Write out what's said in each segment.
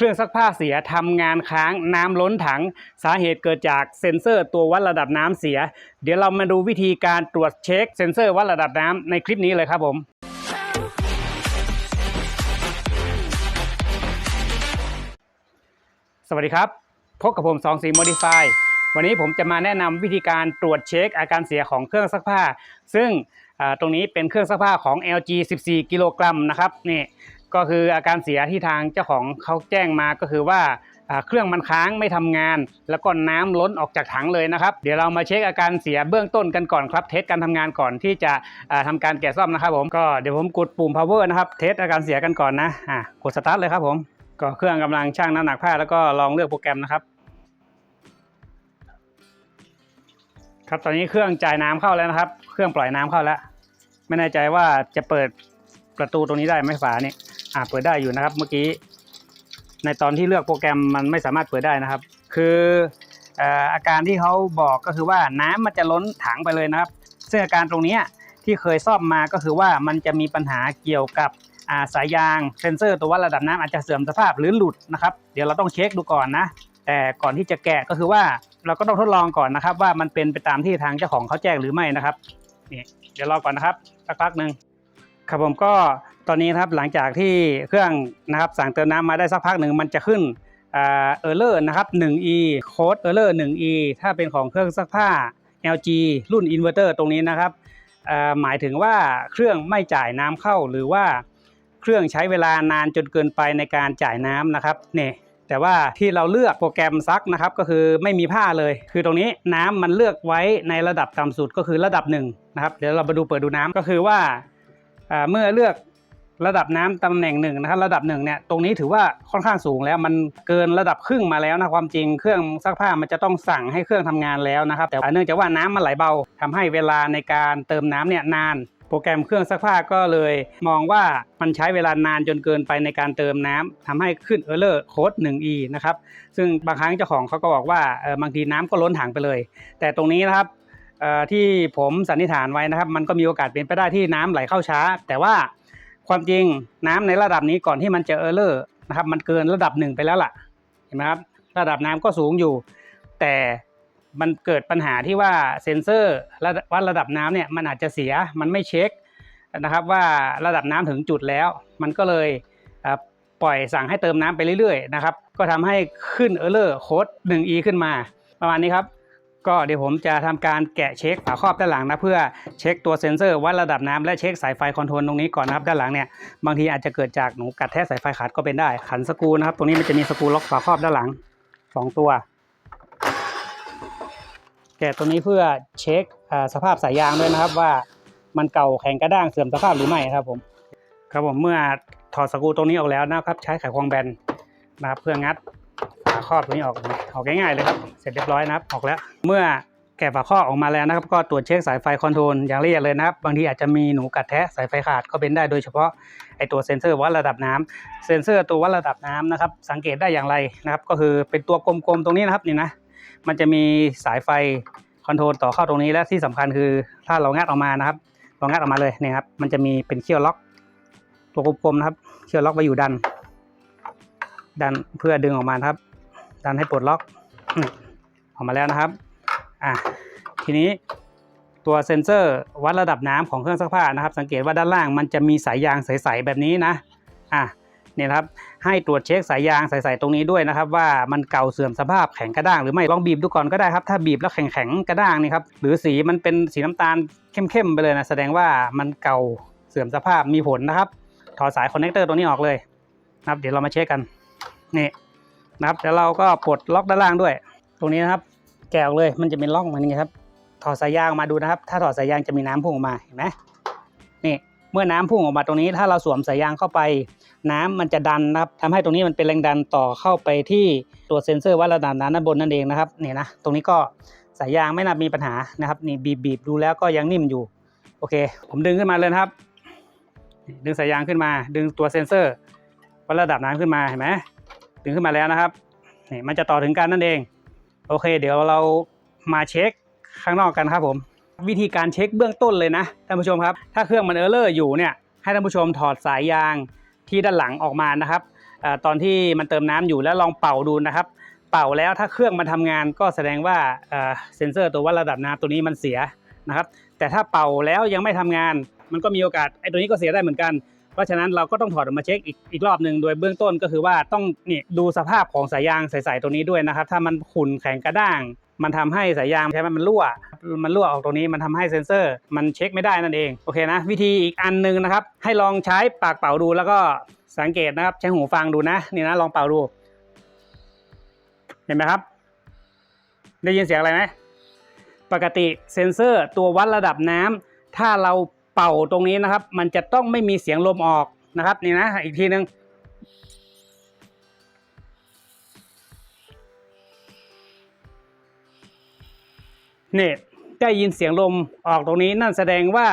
เครื่องซักผ้าเสียทำงานค้างน้ำล้นถัง สาเหตุเกิดจากเซ็นเซอร์ตัววัดระดับน้ำเสีย เดี๋ยวเรามาดูวิธีการตรวจเช็คเซ็นเซอร์วัดระดับน้ำในคลิปนี้เลยครับผมสวัสดีครับ พบกับผม2 4 Modify วันนี้ผมจะมาแนะนำวิธีการตรวจเช็คอาการเสียของเครื่องซักผ้า ซึ่งตรงนี้เป็นเครื่องซักผ้าของ LG 14 กิโลกรัมนะครับนี่ ก็คืออาการเสียที่ทางเจ้าของเขาแจ้งมาก็คือว่าเครื่องมันค้างไม่ทำงาน แล้วก็น้ำล้นออกจากถังเลยนะครับ เดี๋ยวเรามาเช็คอาการเสียเบื้องต้นกันก่อนครับ เทสการทำงานก่อนที่จะอ่าทำการแกะซ่อมนะครับผมก็เดี๋ยวผมกดปุ่ม power นะครับเทสอาการเสียกันก่อนนะอ่ากด start เลยครับผมก็เครื่องกำลังชั่งน้ำหนักผ้าแล้วก็ลองเลือกโปรแกรมนะครับ ครับตอนนี้เครื่องจ่ายน้ำเข้าแล้วนะครับ เครื่องปล่อยน้ำเข้าแล้ว ไม่แน่ใจว่าจะเปิดประตูตรงนี้ได้ไหมฝานี่ อ่าเปิดได้อยู่นะครับ เมื่อกี้ ในตอนที่เลือกโปรแกรมมันไม่สามารถเปิดได้นะครับ คืออาการที่เขาบอกก็คือว่าน้ำมันจะล้นถังไปเลยนะครับ ซึ่งอาการตรงนี้ที่เคยซ่อมมาก็คือว่ามันจะมีปัญหาเกี่ยวกับาสายยางเซ็นเซอร์ ตัววัดระดับน้ำอาจจะเสื่อมสภาพหรือหลุดนะครับ เดี๋ยวเราต้องเช็คดูก่อนนะ แต่ก่อนที่จะแกะก็คือว่าเราก็ต้องทดลองก่อนนะครับ ว่ามันเป็นไปตามที่ทางเจ้าของเขาแจ้งหรือไม่นะครับนี่เดี๋ยวรอก่อนนะครับสักพักหนึ่ง ครับผมก็ตอนนี้ครับหลังจากที่เครื่องนะครับสั่งเติมน้ำมาได้สักพักหนึ่งมันจะขึ้นเออร์เลอร์นะครับ 1e โค้ดเออร์เลอร์ 1e ถ้าเป็นของเครื่องซักผ้า LG รุ่นอินเวอร์เตอร์ตรงนี้นะครับหมายถึงว่าเครื่องไม่จ่ายน้ำเข้าหรือว่าเครื่องใช้เวลานานจนเกินไปในการจ่ายน้ำนะครับเนี่ยแต่ว่าที่เราเลือกโปรแกรมซักนะครับก็คือไม่มีผ้าเลย คือตรงนี้น้ำมันเลือกไว้ในระดับต่ำสุดก็คือระดับหนึ่งนะครับเดี๋ยวเรามาดูเปิดดูน้ำก็คือว่า เมื่อเลือกระดับน้ำตำแหน่งหนึ่งนะครับระดับหนึ่งเนี่ยตรงนี้ถือว่าค่อนข้างสูงแล้วมันเกินระดับครึ่งมาแล้วนะความจริงเครื่องซักผ้ามันจะต้องสั่งให้เครื่องทำงานแล้วนะครับแต่เนื่องจากว่าน้ำมันไหลเบาทำให้เวลาในการเติมน้ำเนี่ยนาน โปรแกรมเครื่องซักผ้าก็เลย มองว่ามันใช้เวลานานจนเกินไปในการเติมน้ำทำให้ขึ้น error code 1e นะครับซึ่งบางครั้งเจ้าของเขาก็บอกว่าเออบางทีน้ำก็ล้นถังไปเลย แต่ตรงนี้นะครับ ที่ผมสันนิษฐานไว้นะครับ มันก็มีโอกาสเป็นไปได้ที่น้ำไหลเข้าช้า แต่ว่าความจริงน้ำในระดับนี้ก่อนที่มันจะ error นะครับ มันเกินระดับหนึ่งไปแล้วล่ะเห็นไหมครับระดับน้ำก็สูงอยู่ แต่มันเกิดปัญหาที่ว่าเซ็นเซอร์วัดระดับน้ำเนี่ยมันอาจจะเสียมันไม่เช็คนะครับว่าระดับน้ำถึงจุดแล้ว มันก็เลยปล่อยสั่งให้เติมน้ำไปเรื่อยๆนะครับก็ทำให้ขึ้น error code 1e ขึ้นมา ประมาณนี้ครับ ก็เดี๋ยวผมจะทำการแกะเช็คฝาครอบด้านหลังนะเพื่อเช็คตัวเซ็นเซอร์วัดระดับน้ำและเช็คสายไฟคอนโทรลตรงนี้ก่อนนะครับด้านหลังเนี่ยบางทีอาจจะเกิดจากหนูกัดแทะสายไฟขาดก็เป็นได้ขันสกูนะครับตรงนี้มันจะมีสกูล็อกฝาครอบด้านหลังสองตัว แกะตัวนี้เพื่อเช็คสภาพสายยางด้วยนะครับว่ามันเก่าแข็งกระด้างเสื่อมสภาพหรือไม่ครับผมครับผมเมื่อถอดสกูตรงนี้ออกแล้วนะครับใช้ไขควงแบนนะครับเพื่องัด ฝาครอบตัวนี้ออกออกง่ายๆเลยครับ เสร็จเรียบร้อยนะครับ ออกแล้ว เมื่อแกะฝาครอบออกมาแล้วนะครับ ก็ตรวจเช็คสายไฟคอนโทรลอย่างละเอียดเลยนะครับ บางทีอาจจะมีหนูกัดแทะสายไฟขาดก็เป็นได้โดยเฉพาะไอตัวเซ็นเซอร์วัดระดับน้ำเซ็นเซอร์ตัววัดระดับน้ำนะครับ สังเกตได้อย่างไรนะครับ ก็คือเป็นตัวกลมๆตรงนี้นะครับนี่นะ มันจะมีสายไฟคอนโทรลต่อเข้าตรงนี้และที่สำคัญคือถ้าเรางัดออกมานะครับเรางัดออกมาเลยเนี่ยครับ มันจะมีเป็นเขี้ยวล็อก ตัวกลมๆนะครับ เขี้ยวล็อกไว้อยู่ดันดันเพื่อดึงออกมาครับ ดันให้ปลดล็อกออกมาแล้วนะครับอะทีนี้ตัวเซ็นเซอร์วัดระดับน้ำของเครื่องซักผ้านะครับ สังเกตว่าด้านล่างมันจะมีสายยางใสๆแบบนี้นะอะเนี่ยครับให้ตรวจเช็คสายยางใสๆตรงนี้ด้วยนะครับ ว่ามันเก่าเสื่อมสภาพแข็งกระด้างหรือไม่ลองบีบดูก่อนก็ได้ครับ ถ้าบีบแล้วแข็งๆกระด้างนี่ครับหรือสีมันเป็นสีน้ำตาลเข้มๆไปเลยนะแสดงว่ามันเก่าเสื่อมสภาพมีผลนะครับถอดสายคอนเนคเตอร์ตัวนี้ออกเลยนะครับเดี๋ยวเรามาเช็คกันนี่ นะครับแล้วเราก็ปลดล็อกด้านล่างด้วย ตรงนี้นะครับ แกะออกเลยมันจะเป็นล็อกมันนี่ครับ ถอดสายยางมาดูนะครับ ถ้าถอดสายยางจะมีน้ำพุ่งออกมาเห็นไหมนี่เมื่อน้ำพุ่งออกมาตรงนี้ ถ้าเราสวมสายยางเข้าไป น้ำมันจะดันนะครับทำให้ตรงนี้มันเป็นแรงดันต่อเข้าไปที่ตัวเซ็นเซอร์วัดระดับน้ำด้านบนนั่นเองนะครับนี่นะตรงนี้ก็สายยางไม่น่ามีปัญหานะครับนี่บีบบีบดูแล้วก็ยังนิ่มอยู่โอเค ผมดึงขึ้นมาเลยครับ ดึงสายยางขึ้นมา ดึงตัวเซ็นเซอร์วัดระดับน้ำขึ้นมาเห็นไหม งขึ้นมาแล้วนะครับนี่มันจะต่อถึงกันนั่นเอง โอเค เดี๋ยวเรามาเช็คข้างนอกกันครับผม วิธีการเช็คเบื้องต้นเลยนะท่านผู้ชมครับ ถ้าเครื่องมันเออร์เลอร์อยู่เนี่ยให้ท่านผู้ชมถอดสายยางที่ด้านหลังออกมานะครับอตอนที่มันเติมน้ำอยู่แล้วลองเป่าดูนะครับ เป่าแล้วถ้าเครื่องมันทำงานก็แสดงว่าเซ็นเซอร์ตัววัดระดับน้ำตัวนี้มันเสียนะครับ แต่ถ้าเป่าแล้วยังไม่ทำงาน มันก็มีโอกาสไอ้ตัวนี้ก็เสียได้เหมือนกัน เพราะฉะนั้นเราก็ต้องถอดออกมาเช็คอีกอีกรอบหนึ่งโดยเบื้องต้นก็คือว่าต้องนี่ดูสภาพของสายยางใสๆตัวนี้ด้วยนะครับ ถ้ามันขุ่นแข็งกระด้าง มันทำให้สายยางใช่ไหมมันรั่ว มันรั่วออกตรงนี้มันทำให้เซ็นเซอร์ มันเช็คไม่ได้นั่นเองโอเคนะ วิธีอีกอันหนึงนะครับ ให้ลองใช้ปากเป่าดูแล้วก็สังเกตนะครับใช้หูฟังดูนะนี่นะลองเป่าดู เห็นไหมครับ ได้ยินเสียงอะไรไหมปกติเซ็นเซอร์ตัววัดระดับน้ำถ้าเรา เป่าตรงนี้นะครับ มันจะต้องไม่มีเสียงลมออกนะครับนี่นะอีกทีหนึ่งนี่ได้ยินเสียงลมออกตรงนี้นั่นแสดงว่า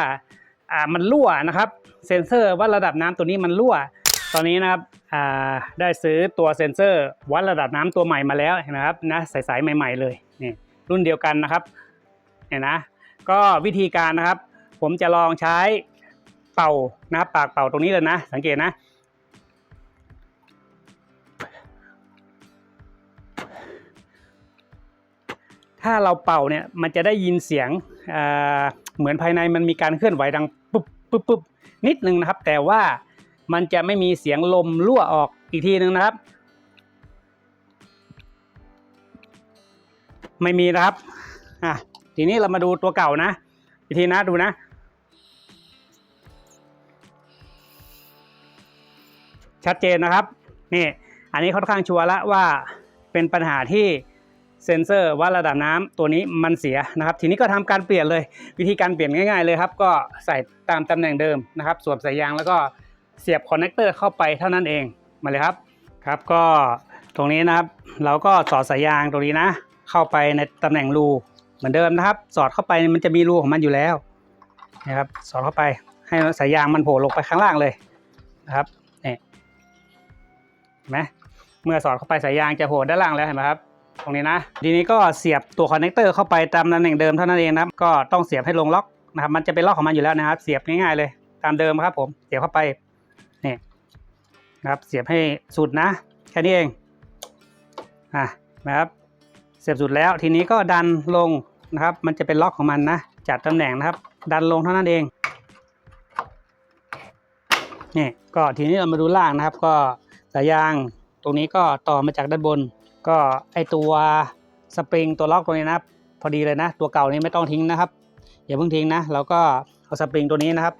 อ่ามันรั่วนะครับ เซ็นเซอร์วัดระดับน้ำตัวนี้มันรั่ว ตอนนี้นะครับอ่าได้ซื้อตัวเซ็นเซอร์วัดระดับน้ำตัวใหม่มาแล้วเห็นะครับนะใสๆใหม่ ๆเลยนี่รุ่นเดียวกันนะครับเนี่ยนะก็วิธีการนะครับ ผมจะลองใช้เป่านะปากเป่าตรงนี้เลยนะ สังเกตนะ ถ้าเราเป่าเนี่ยมันจะได้ยินเสียงเหมือนภายในมันมีการเคลื่อนไหวดังปุ๊บปุ๊บปุ๊บนิดนึงนะครับ แต่ว่ามันจะไม่มีเสียงลมรั่วออกอีกทีนึงนะครับ ไม่มีนะครับอะทีนี้เรามาดูตัวเก่านะ อีกทีนะดูนะ ชัดเจนนะครับนี่อันนี้ค่อนข้างชัวร์ล้วว่าเป็นปัญหาที่เซ็นเซอร์วัดระดับน้ำตัวนี้มันเสียนะครับ ทีนี้ก็ทำการเปลี่ยนเลย วิธีการเปลี่ยนง่าย ๆเลยครับ ก็ใส่ตามตำแหน่งเดิมนะครับสวมสายยางแล้วก็เสียบคอนเนคเตอร์เข้าไปเท่านั้นเองมาเลยครับครับ ก็ตรงนี้นะครับ เราก็สอดสายยางตรงนี้นะ เข้าไปในตำแหน่งรูเหมือนเดิมนะครับ สอดเข้าไปมันจะมีรูของมันอยู่แล้วนะครับ สอดเข้าไปให้สายยางมันโผล่ลงไปข้างล่างเลยนะครับ เห็นไหมเมื่อสอดเข้าไปสายยางจะโผล่ด้านล่างแล้วเห็นไหมครับตรงนี้นะทีนี้ก็เสียบตัวคอนเนคเตอร์เข้าไปตามตำแหน่งเดิมเท่านั้นเองนะครับก็ต้องเสียบให้ลงล็อกนะครับมันจะเป็นล็อกของมันอยู่แล้วนะครับ เสียบง่ายๆเลย ตามเดิมครับผมเสียบเข้าไปนี่นะครับเสียบให้สุดนะ แค่นี้เองอะนะครับ เสียบสุดแล้วทีนี้ก็ดันลงนะครับ มันจะเป็นล็อกของมันนะจัดตำแหน่งนะครับ ดันลงเท่านั้นเองนี่ก็ทีนี้เรามาดูล่างนะครับก็ สายยาง ตรงนี้ก็ต่อมาจากด้านบน ก็ไอตัวสปริงตัวล็อกตัวนี้นะพอดีเลยนะ ตัวเก่านี้ไม่ต้องทิ้งนะครับ อย่าเพิ่งทิ้งนะเราก็เอาสปริงตัวนี้นะครับ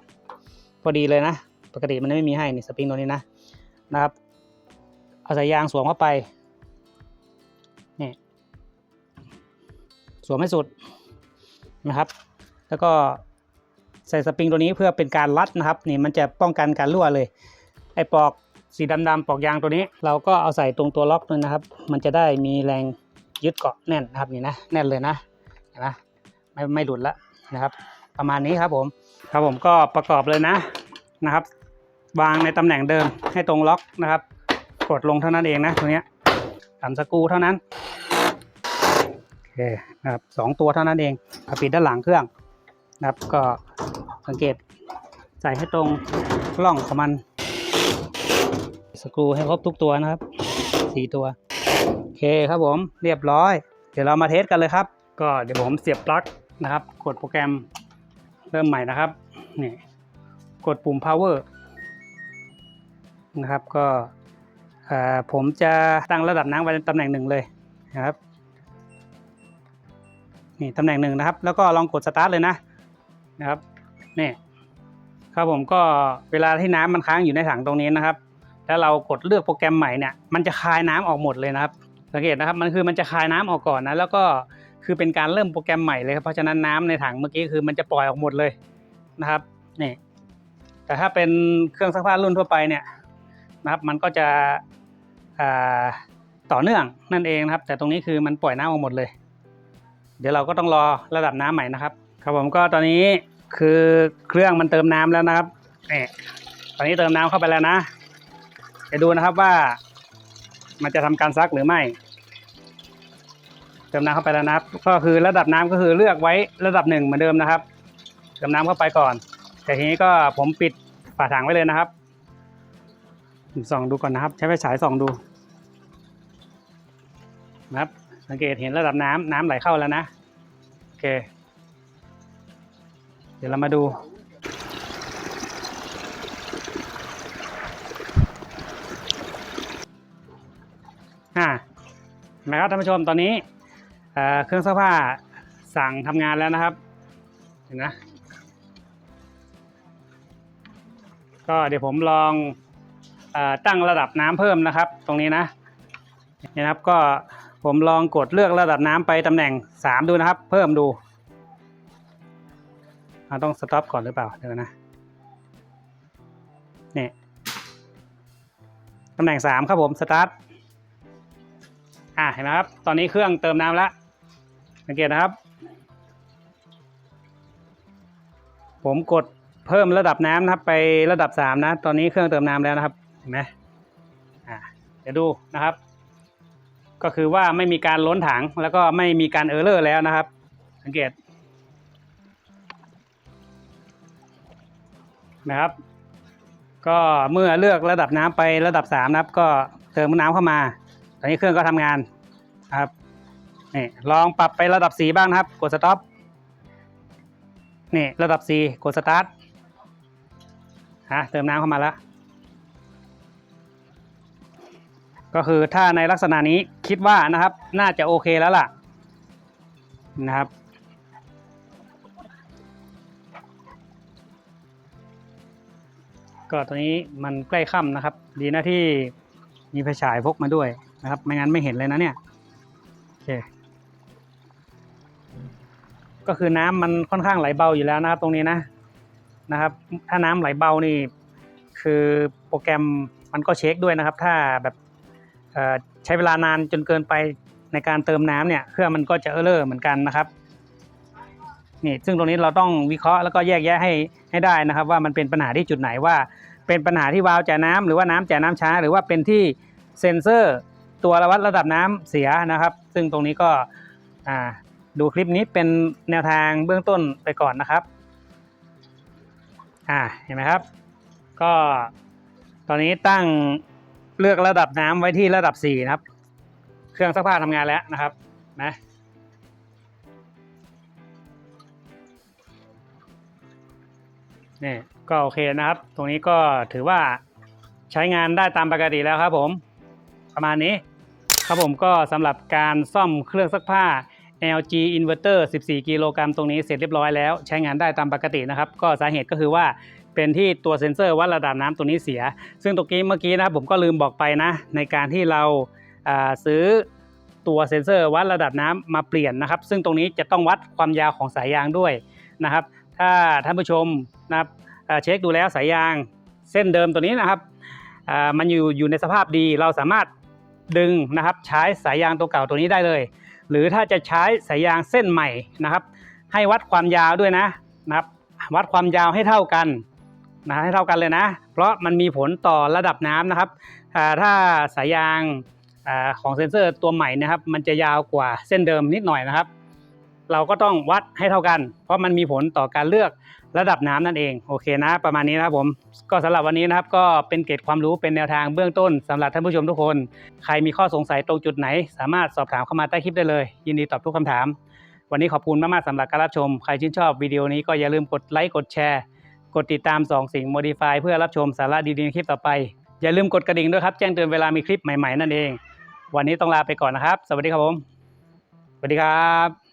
พอดีเลยนะ ปกติมันไม่มีให้นี่สปริงตัวนี้นะนะครับเอาสายยางสวมเข้าไปนี่สวมให้สุดนะครับ แล้วก็ใส่สปริงตัวนี้เพื่อเป็นการรัดนะครับ นี่มันจะป้องกันการรั่วเลย ไอ้ปลอก สีดำๆปลอกยางตัวนี้ เราก็เอาใส่ตรงตัวล็อกเลยนะครับ มันจะได้มีแรงยึดเกาะแน่นนะครับนี่นะแน่นเลยนะเห็นไหมไม่ไม่หลุดละนะครับ ประมาณนี้ครับผมครับผมก็ประกอบเลยนะนะครับ วางในตำแหน่งเดิมให้ตรงล็อกนะครับ กดลงเท่านั้นเองนะตรงนี้ยสามสกูเท่านั้นโอเคนะครับสองตัวเท่านั้นเองเอาปิดด้านหลังเครื่องนะครับก็สังเกตใส่ให้ตรงร่องของมัน สกรูให้ครบทุกตัวนะครับสี่ตัว โอเคครับผมเรียบร้อย เดี๋ยวเรามาเทสกันเลยครับ ก็เดี๋ยวผมเสียบปลั๊กนะครับ กดโปรแกรมเริ่มใหม่นะครับนี่กดปุ่ม power นะครับก็ผมจะตั้งระดับน้ำไว้ตำแหน่งหนึ่งเลยนะครับนี่ตำแหน่งหนึ่งนะครับ แล้วก็ลองกดสตาร์ทเลยนะนะครับนี่ครับผมก็เวลาที่น้ำมันค้างอยู่ในถังตรงนี้นะครับ แล้วเรากดเลือกโปรแกรมใหม่เนี่ยมันจะคายน้ำออกหมดเลยนะครับ สังเกตนะครับมันคือมันจะคายน้ำออกก่อนนะแล้วก็คือเป็นการเริ่มโปรแกรมใหม่เลยครับเพราะฉะนั้นน้ำในถังเมื่อกี้คือมันจะปล่อยออกหมดเลยนะครับนี่แต่ถ้าเป็นเครื่องซักผ้ารุ่นทั่วไปเนี่ยนะครับมันก็จะต่อเนื่องนั่นเองนะครับ แต่ตรงนี้คือมันปล่อยน้ำออกหมดเลย เดี๋ยวเราก็ต้องรอระดับน้ำใหม่นะครับ ครับผมก็ตอนนี้คือเครื่องมันเติมน้ำแล้วนะครับนี่ตอนนี้เติมน้ำเข้าไปแล้วนะ จะดูนะครับว่า มันจะทำการซักหรือไม่เติมน้ำเข้าไปแล้วนะครับ ก็คือระดับน้ำก็คือเลือกไว้ระดับหนึ่งเหมือนเดิมนะครับเติมน้ำเข้าไปก่อน แต่ทีนี้ก็ผมปิดฝาถังไว้เลยนะครับส่องดูก่อนนะครับ ใช้ไฟฉายส่องดูนะครับ สังเกตเห็นระดับน้ำน้ำไหลเข้าแล้วนะโอเค เดี๋ยวเรามาดู นไหมครับท่านผู้ชมตอนนี้เเครื่องซักผ้าสั่งทำงานแล้วนะครับเห็นไหมก็เดี๋ยวผมลองอตั้งระดับน้ำเพิ่มนะครับ ตรงนี้นะนี่นะครับก็ผมลองกดเลือกระดับน้ำไปตำแหน่งสามดูนะครับ เพิ่มดูอ่าต้องสต็อปก่อนหรือเปล่าเดี๋ยวนะนี่ตำแหน่งสามครับผมสตาร์ท อ่าเห็นไหมครับ ตอนนี้เครื่องเติมน้ำแล้วสังเกตนะครับ ผมกดเพิ่มระดับน้ำนะครับ ไประดับสามนะ ตอนนี้เครื่องเติมน้ำแล้วนะครับ เห็นไหมอ่าเดี๋ยวดูนะครับ ก็คือว่าไม่มีการล้นถังแล้วก็ไม่มีการเออร์เลอร์แล้วนะครับ สังเกตนะครับ ก็เมื่อเลือกระดับน้ำไประดับสามนะครับ ก็เติมน้ำเข้ามา อนนี้เครื่องก็ทำงานนะครับนี่ลองปรับไประดับสีบ้างนะครับ กดสต็อปนี่ระดับสีกดสตาร์ทฮะเติมน้ำเข้ามาแล้ว ก็คือถ้าในลักษณะนี้คิดว่านะครับ น่าจะโอเคแล้วล่ะนะครับก็ตอนนี้มันใกล้ค่ำนะครับ ดีนะที่มีไฟฉายพกมาด้วย นะครับ ไม่งั้นไม่เห็นเลยนะเนี่ยโอเคก็คือน้ำมันค่อนข้างไหลเบาอยู่แล้วนะครับ ตรงนี้นะนะครับ ถ้าน้ำไหลเบานี่ คือโปรแกรมมันก็เช็คด้วยนะครับ ถ้าแบบใช้เวลานานจนเกินไปในการเติมน้ำเนี่ยเครื่องมันก็จะเออเลอร์เหมือนกันนะครับนี่ซึ่งตรงนี้เราต้องวิเคราะห์แล้วก็แยกแยะให้ให้ได้นะครับ ว่ามันเป็นปัญหาที่จุดไหนว่า เป็นปัญหาที่วาล์วจ่ายน้ำหรือว่าน้ำจ่ายน้ำช้า หรือว่าเป็นที่เซ็นเซอร์ ตัววัดระดับน้ำเสียนะครับ ซึ่งตรงนี้ก็ดูคลิปนี้เป็นแนวทางเบื้องต้นไปก่อนนะครับอ่าเห็นไหมครับ ก็ตอนนี้ตั้งเลือกระดับน้ำไว้ที่ระดับ4นะครับ เครื่องซักผ้าทำงานแล้วนะครับนะนี่ก็โอเคนะครับ ตรงนี้ก็ถือว่าใช้งานได้ตามปกติแล้วครับผม ประมาณนี้ ครับผมก็สำหรับการซ่อมเครื่องซักผ้า LG Inverter 14 กิโลกรัมตรงนี้เสร็จเรียบร้อยแล้ว ใช้งานได้ตามปกตินะครับ ก็สาเหตุก็คือว่าเป็นที่ตัวเซ็นเซอร์วัดระดับน้ำตัวนี้เสีย ซึ่งตรงนี้เมื่อกี้นะครับผมก็ลืมบอกไปนะ ในการที่เราอ่าซื้อตัวเซ็นเซอร์วัดระดับน้ำมาเปลี่ยนนะครับ ซึ่งตรงนี้จะต้องวัดความยาวของสายยางด้วยนะครับ ถ้าท่านผู้ชมนะครับเช็คดูแล้วสายยางเส้นเดิมตัวนี้นะครับมันอยู่อยู่ในสภาพดีเราสามารถ ดึงนะครับใช้สายยางตัวเก่าตัวนี้ได้เลย หรือถ้าจะใช้สายยางเส้นใหม่นะครับ ให้วัดความยาวด้วยนะนะครับวัดความยาวให้เท่ากันนะให้เท่ากันเลยนะ เพราะมันมีผลต่อระดับน้ำนะครับถ้าสายยางอของเซ็นเซอร์ตัวใหม่นะครับ มันจะยาวกว่าเส้นเดิมนิดหน่อยนะครับ เราก็ต้องวัดให้เท่ากัน เพราะมันมีผลต่อการเลือก ระดับน้ำนั่นเองโอเคนะ ประมาณนี้นะครับผมก็สำหรับวันนี้นะครับก็เป็นเกร็ดความรู้เป็นแนวทางเบื้องต้นสำหรับท่านผู้ชมทุกคน ใครมีข้อสงสัยตรงจุดไหน สามารถสอบถามเข้ามาใต้คลิปได้เลย ยินดีตอบทุกคำถาม วันนี้ขอบคุณมากๆสำหรับการรับชม ใครชื่นชอบวิดีโอนี้ก็อย่าลืมกดไลค์กดแชร์ กดติดตาม2สิ่ง Modify เพื่อรับชมสาระดีๆในคลิปต่อไป อย่าลืมกดกระดิ่งด้วยครับแจ้งเตือนเวลามีคลิปใหม่ๆนั่นเอง วันนี้ต้องลาไปก่อนนะครับ สวัสดีครับผมสวัสดีครับ